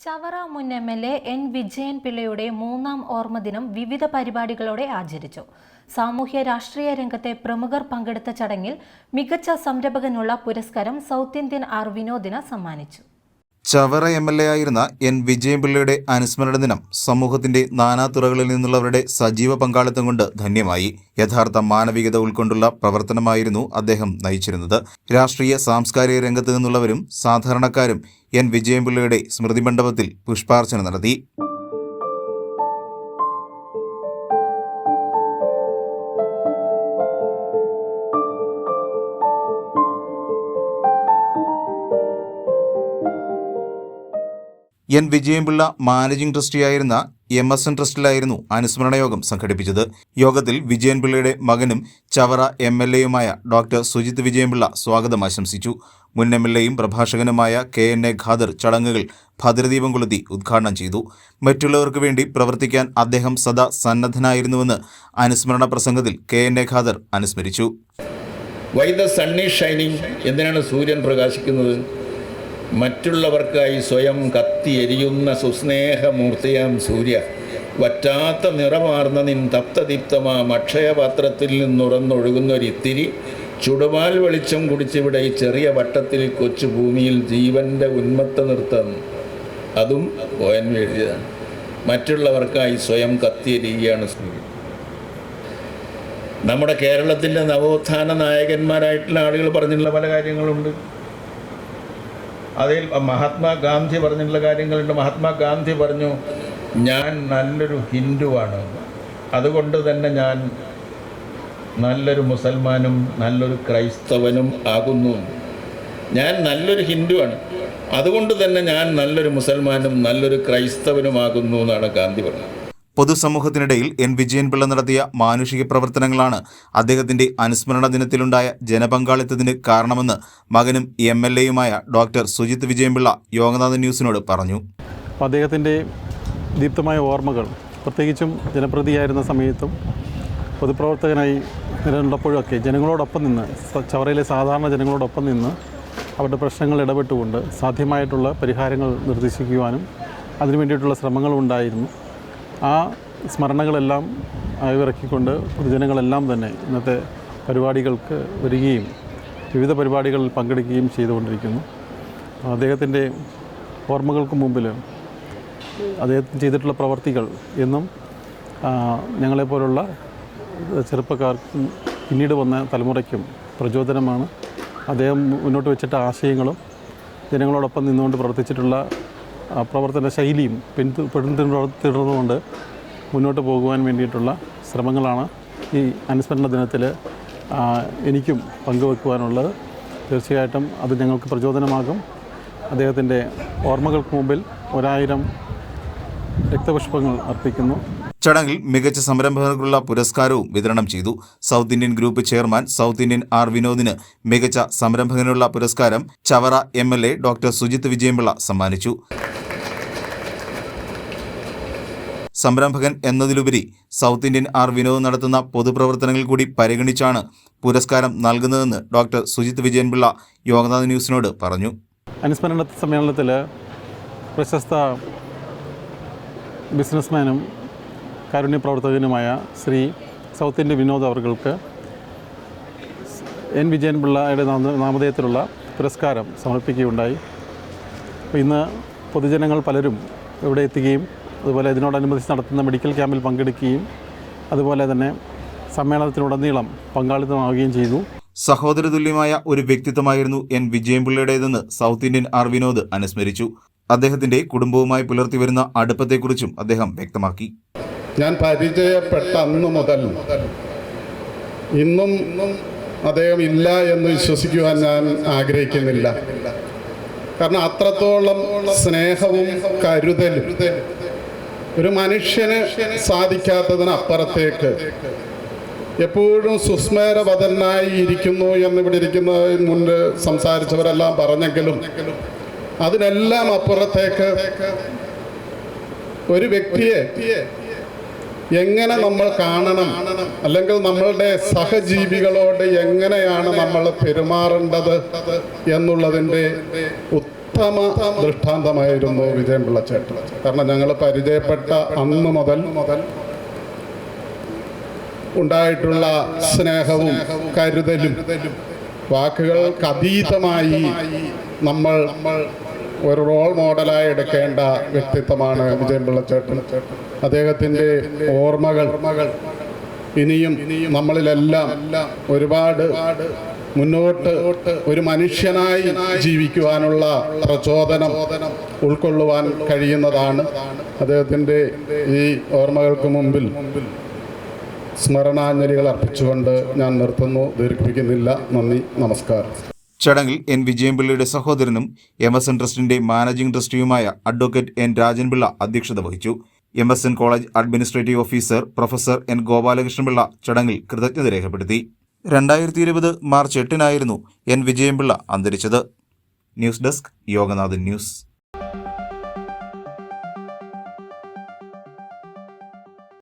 ചവറ മുൻ M L A N. Vijayan പിള്ളയുടെ മൂന്നാം ഓർമ്മദിനം വിവിധ പരിപാടികളോടെ ആചരിച്ചു. സാമൂഹ്യ രാഷ്ട്രീയ രംഗത്തെ പ്രമുഖർ പങ്കെടുത്ത ചടങ്ങിൽ മികച്ച സംരംഭകനുള്ള പുരസ്കാരം സൗത്ത് ഇന്ത്യൻ ആർ വിനോദിന് സമ്മാനിച്ചു. ചവറ എം എൽ എ ആയിരുന്ന എൻ വിജയപിള്ളയുടെ അനുസ്മരണ ദിനം സമൂഹത്തിന്റെ നാനാതുറകളിൽ നിന്നുള്ളവരുടെ സജീവ പങ്കാളിത്തം കൊണ്ട് ധന്യമായി. യഥാർത്ഥ മാനവികത ഉൾക്കൊണ്ടുള്ള പ്രവർത്തനമായിരുന്നു അദ്ദേഹം നയിച്ചിരുന്നത്. രാഷ്ട്രീയ സാംസ്കാരിക രംഗത്ത് നിന്നുള്ളവരും സാധാരണക്കാരും എൻ വിജയപിള്ളയുടെ സ്മൃതി മണ്ഡപത്തിൽ പുഷ്പാർച്ചന നടത്തി. എൻ. വിജയൻപിള്ള മാനേജിംഗ് ട്രസ്റ്റിയായിരുന്ന എം. എസ്. എൻ. ട്രസ്റ്റിലായിരുന്നു അനുസ്മരണ യോഗം സംഘടിപ്പിച്ചത്. യോഗത്തിൽ വിജയൻപിള്ളയുടെ മകനും ചവറ എം. എൽ. എയുമായ ഡോക്ടർ സുജിത് വിജയൻപിള്ള സ്വാഗതം ആശംസിച്ചു. മുൻ എം. എൽ. എയും പ്രഭാഷകനുമായ കെ. എൻ. എ. ഖാദർ ചടങ്ങുകൾ ഭദ്രദീപം കൊളുത്തി ഉദ്ഘാടനം ചെയ്തു. മറ്റുള്ളവർക്ക് വേണ്ടി പ്രവർത്തിക്കാൻ അദ്ദേഹം സദാ സന്നദ്ധനായിരുന്നുവെന്ന് അനുസ്മരണ പ്രസംഗത്തിൽ കെ. എൻ. എ. ഖാദർ അനുസ്മരിച്ചു. വൈ ദ ഈസ് ഷൈനിങ് എന്തിനാണ് സൂര്യൻ പ്രകാശിക്കുന്നത്? മറ്റുള്ളവർക്കായി സ്വയം കത്തി എരിയുന്ന സുസ്നേഹമൂർത്തിയാം സൂര്യ. വറ്റാത്ത നിറമാർന്ന നിൻ തപ്തദീപ്തമാം അക്ഷയപാത്രത്തിൽ നിന്നുറന്നൊഴുകുന്നൊരിത്തിരി. ചുടുവാൽ വെളിച്ചം കുടിച്ചിവിടെ ഈ ചെറിയ വട്ടത്തിൽ കൊച്ചു ഭൂമിയിൽ ജീവന്റെ ഉന്മത്ത നൃത്തം. അതും ഒ എൻ എഴുതിയതാണ്. മറ്റുള്ളവർക്കായി സ്വയം കത്തിയെരിയുകയാണ് സൂര്യൻ നമ്മുടെ കേരളത്തിന്റെ നവോത്ഥാന നായകന്മാരായിട്ടുള്ള ആളുകൾ പറഞ്ഞിട്ടുള്ള പല കാര്യങ്ങളുണ്ട്. അതിൽ മഹാത്മാഗാന്ധി പറഞ്ഞിട്ടുള്ള കാര്യങ്ങളുണ്ട്. മഹാത്മാഗാന്ധി പറഞ്ഞു ഞാൻ നല്ലൊരു ഹിന്ദുവാണ്. അതുകൊണ്ട് തന്നെ ഞാൻ നല്ലൊരു മുസൽമാനും നല്ലൊരു ക്രൈസ്തവനും ആകുന്നു. ഞാൻ നല്ലൊരു ഹിന്ദുവാണ്. അതുകൊണ്ട് തന്നെ ഞാൻ നല്ലൊരു മുസൽമാനും നല്ലൊരു ക്രൈസ്തവനുമാകുന്നു എന്നാണ് ഗാന്ധി പറഞ്ഞത്. പൊതുസമൂഹത്തിനിടയിൽ എൻ വിജയൻപിള്ള നടത്തിയ മാനുഷിക പ്രവർത്തനങ്ങളാണ് അദ്ദേഹത്തിന്റെ അനുസ്മരണ ദിനത്തിലുണ്ടായ ജനപങ്കാളിത്തത്തിന് കാരണമെന്ന് മകനും എം എൽ എയുമായ ഡോക്ടർ സുജിത് വിജയൻപിള്ള യോഗനാഥൻ ന്യൂസിനോട് പറഞ്ഞു. അദ്ദേഹത്തിന്റെ ദീപ്തമായ ഓർമ്മകൾ പ്രത്യേകിച്ചും ജനപ്രതിയായിരുന്ന സമയത്തും പൊതുപ്രവർത്തകനായി നിലനിന്നപ്പോഴൊക്കെ ജനങ്ങളോടൊപ്പം നിന്ന് ചവറയിലെ സാധാരണ ജനങ്ങളോടൊപ്പം നിന്ന് അവരുടെ പ്രശ്നങ്ങൾ ഇടപെട്ടുകൊണ്ട് സാധ്യമായിട്ടുള്ള പരിഹാരങ്ങൾ നിർദ്ദേശിക്കുവാനും അതിനു വേണ്ടിയിട്ടുള്ള ശ്രമങ്ങളും ഉണ്ടായിരുന്നു ആ സ്മരണകളെല്ലാം അയവിറക്കിക്കൊണ്ട് പൊതുജനങ്ങളെല്ലാം തന്നെ ഇന്നത്തെ പരിപാടികൾക്ക് വരികയും വിവിധ പരിപാടികളിൽ പങ്കെടുക്കുകയും ചെയ്തുകൊണ്ടിരിക്കുന്നു. അദ്ദേഹത്തിന്റെ ഓർമ്മകൾക്ക് മുമ്പിൽ അദ്ദേഹത്തിന് ചെയ്തിട്ടുള്ള പ്രവർത്തികൾ എന്നും ഞങ്ങളെപ്പോലുള്ള ചെറുപ്പക്കാർക്കും പിന്നീട് വന്ന തലമുറയ്ക്കും പ്രചോദനമാണ്. അദ്ദേഹം മുന്നോട്ട് വെച്ചിട്ട ആശയങ്ങളും ജനങ്ങളോടൊപ്പം നിന്നുകൊണ്ട് പ്രവർത്തിച്ചിട്ടുള്ള പ്രവർത്തന ശൈലിയും പിന്തു പിന്തുടർന്നുകൊണ്ട് മുന്നോട്ട് പോകുവാൻ വേണ്ടിയിട്ടുള്ള ശ്രമങ്ങളാണ് ഈ അനുസ്മരണ ദിനത്തിൽ എനിക്കും പങ്കുവെക്കുവാനുള്ളത്. തീർച്ചയായിട്ടും അത് ഞങ്ങൾക്ക് പ്രചോദനമാകും. അദ്ദേഹത്തിന്റെ ഓർമ്മകൾക്ക് മുമ്പിൽ ഒരായിരം രക്തപുഷ്പങ്ങൾ അർപ്പിക്കുന്നു. ചടങ്ങിൽ മികച്ച സംരംഭകർക്കുള്ള പുരസ്കാരവും വിതരണം ചെയ്തു. South Indian group chairman South Indian R വിനോദിന് മികച്ച സംരംഭകനുള്ള പുരസ്കാരം ചവറ എം ഡോക്ടർ സുജിത് വിജയമ്പിള്ള സമ്മാനിച്ചു. സംരംഭകൻ എന്നതിലുപരി സൗത്ത് ഇന്ത്യൻ ആർ വിനോദ് നടത്തുന്ന പൊതുപ്രവർത്തനങ്ങൾ കൂടി പരിഗണിച്ചാണ് പുരസ്കാരം നൽകുന്നതെന്ന് ഡോക്ടർ സുജിത് വിജയൻപിള്ള യോഗനാഥ് ന്യൂസിനോട് പറഞ്ഞു. അനുസ്മരണ സമ്മേളനത്തിൽ പ്രശസ്ത ബിസിനസ്മാനും കാരുണ്യ പ്രവർത്തകനുമായ ശ്രീ സൗത്ത് ഇന്ത്യ വിനോദ് അവർക്ക് എൻ വിജയൻപിള്ളയുടെ നാമധേയത്തിലുള്ള പുരസ്കാരം സമർപ്പിക്കുകയുണ്ടായി. ഇന്ന് പൊതുജനങ്ങൾ പലരും ഇവിടെ എത്തുകയും അതുപോലെ ഇതിനോടനുബന്ധിച്ച് നടത്തുന്ന മെഡിക്കൽ ക്യാമ്പിൽ പങ്കെടുക്കുകയും അതുപോലെ തന്നെ സമ്മേളനത്തിലുടനീളം പങ്കാളിത്തമാവുകയും ചെയ്തു. സഹോദരതുല്യമായ ഒരു വ്യക്തിത്വമായിരുന്നു എൻ. വിജയൻപിള്ളയുടേതെന്ന് സൗത്ത് ഇന്ത്യൻ ആർ. വിനോദ് അനുസ്മരിച്ചു. അദ്ദേഹത്തിന്റെ കുടുംബവുമായി പുലർത്തിവരുന്ന അടുപ്പത്തെക്കുറിച്ചും അദ്ദേഹം വ്യക്തമാക്കി. ഞാൻ പരിചയപ്പെട്ട അന്ന് മുതൽ ഇന്നും അദ്ദേഹം ഇല്ല എന്ന് വിശ്വസിക്കുവാൻ ഞാൻ ആഗ്രഹിക്കുന്നില്ല. കാരണം അത്രത്തോളം സ്നേഹവും കരുതലും ഒരു മനുഷ്യന് സാധിക്കാത്തതിനപ്പുറത്തേക്ക് എപ്പോഴും സുസ്മേരവതനായി ഇരിക്കുന്നു എന്ന് ഇവിടെ ഇരിക്കുന്ന മുൻപ് സംസാരിച്ചവരെല്ലാം പറഞ്ഞെങ്കിലും അതിനെല്ലാം അപ്പുറത്തേക്ക് ഒരു വ്യക്തിയെ എങ്ങനെ നമ്മൾ കാണണം? അല്ലെങ്കിൽ നമ്മളുടെ സഹജീവികളോട് എങ്ങനെയാണ് നമ്മൾ പെരുമാറേണ്ടത് എന്നുള്ളതിന്റെ ഉത്തമ ദൃഷ്ടാന്തമായിരുന്നു വിജയൻപിള്ള ചേട്ടൻ. കാരണം ഞങ്ങൾ പരിചയപ്പെട്ട അന്ന് മുതൽ ഉണ്ടായിട്ടുള്ള സ്നേഹവും കരുതലും വാക്കുകൾ അതീതമായി നമ്മൾ ഒരു റോൾ മോഡലായി എടുക്കേണ്ട വ്യക്തിത്വമാണ് വിജയൻപിള്ള ചേട്ടൻ. അദ്ദേഹത്തിന്റെ ഓർമ്മകൾ ഇനിയും നമ്മളിലെല്ലാം ഒരുപാട് മുന്നോട്ട് ഒരു മനുഷ്യനായി ജീവിക്കുവാനുള്ള പ്രചോദനം ഉൾക്കൊള്ളുവാൻ കഴിയുന്നതാണ് അദ്ദേഹത്തിന്റെ ഈ ഓർമ്മകൾക്ക് മുമ്പിൽ. സ്മരണാഞ്ജലികൾ അർപ്പിച്ചുകൊണ്ട് ഞാൻ നിർത്തുന്നു. ദീർഘിപ്പിക്കുന്നില്ല. നന്ദി. നമസ്കാരം. ചടങ്ങിൽ എൻ. വിജയൻപിള്ളയുടെ സഹോദരനും എം. എസ്. എൻ. മാനേജിംഗ് ട്രസ്റ്റിയുമായ അഡ്വക്കേറ്റ് എൻ. രാജൻപിള്ള അധ്യക്ഷത വഹിച്ചു. M S N college administrative officer professor N Gopalakrishna Pillai ചടങ്ങിൽ കൃതജ്ഞത രേഖപ്പെടുത്തി. രണ്ടായിരത്തി ഇരുപത് മാർച്ച് എട്ടിനായിരുന്നു എൻ വിജയൻപിള്ള അന്തരിച്ചത്. News desk Yoganathan news.